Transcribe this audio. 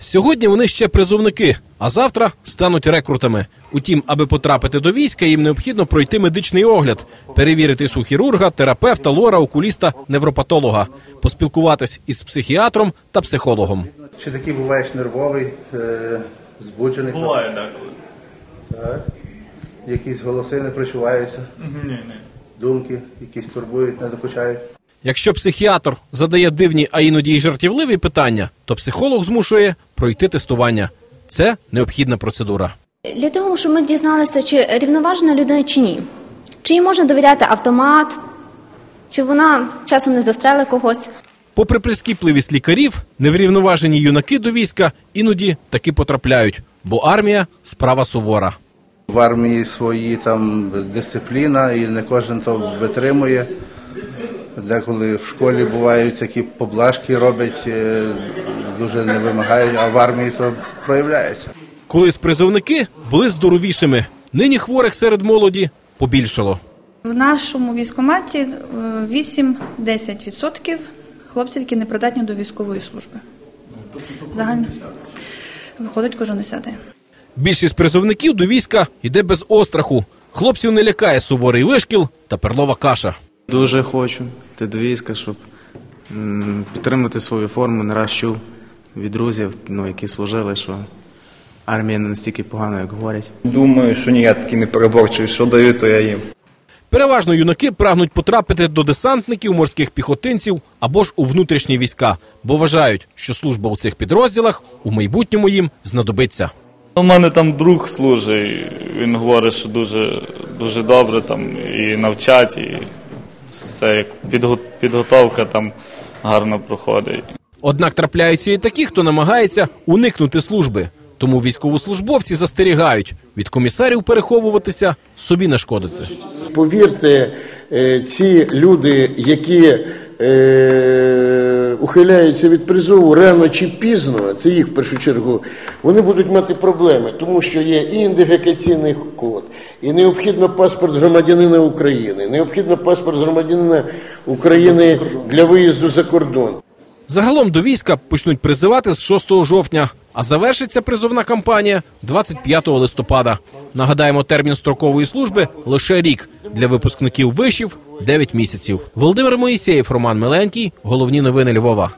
Сьогодні вони ще призовники, а завтра стануть рекрутами. Утім, аби потрапити до війська, їм необхідно пройти медичний огляд, перевіритись у хірурга, терапевта, лора, окуліста, невропатолога, поспілкуватись із психіатром та психологом. Чи такий буваєш нервовий, е, збуджений? Буває деколи. Так. Якісь голоси не причуваються, Ні, ні. думки, якісь турбують, не докучають. Якщо психіатр задає дивні, а іноді й жартівливі питання, то психолог змушує пройти тестування. Це необхідна процедура. Для того, щоб ми дізналися, чи рівноважена людина чи ні. Чи їй можна довіряти автомат, чи вона часом не застрелить когось. Попри прискіпливість лікарів, неврівноважені юнаки до війська іноді таки потрапляють, бо армія справа сувора. В армії свої там дисципліна, і не кожен то витримує. Деколи в школі бувають такі поблажки роблять, е, дуже не вимагають, а в армії то проявляється. Колись призовники були здоровішими. Нині хворих серед молоді побільшало. В нашому військкоматі е, 8-10% хлопців, які не придатні до військової служби. Загально виходить кожен десятий. Більшість призовників до війська йде без остраху. Хлопців не лякає суворий вишкіл та перлова каша. Дуже хочу йти до війська, щоб підтримати свою форму. Не раз чув від друзів, ну, які служили, що армія не настільки погана, як говорять. Думаю, що ні, я такий непереборчий. Що даю, то я їм. Переважно юнаки прагнуть потрапити до десантників, морських піхотинців або ж у внутрішні війська, бо вважають, що служба у цих підрозділах у майбутньому їм знадобиться. У мене там друг служить, він говорить, що дуже, дуже добре там і навчать, і все як підго- підготовка там гарно проходить. Однак трапляються і такі, хто намагається уникнути служби. Тому військовослужбовці застерігають від комісарів переховуватися, собі нашкодити. Повірте, е, ці люди, які е, ухиляються від призову рано чи пізно, це їх в першу чергу, вони будуть мати проблеми, тому що є і ідентифікаційний код, і необхідно паспорт громадянина України, необхідно паспорт громадянина України для виїзду за кордон. Загалом до війська почнуть призивати з 6 жовтня, а завершиться призовна кампанія 25 листопада. Нагадаємо, термін строкової служби лише рік для випускників вишів 9 місяців. Володимир Моїсеєв, Роман Миленький. Головні новини Львова.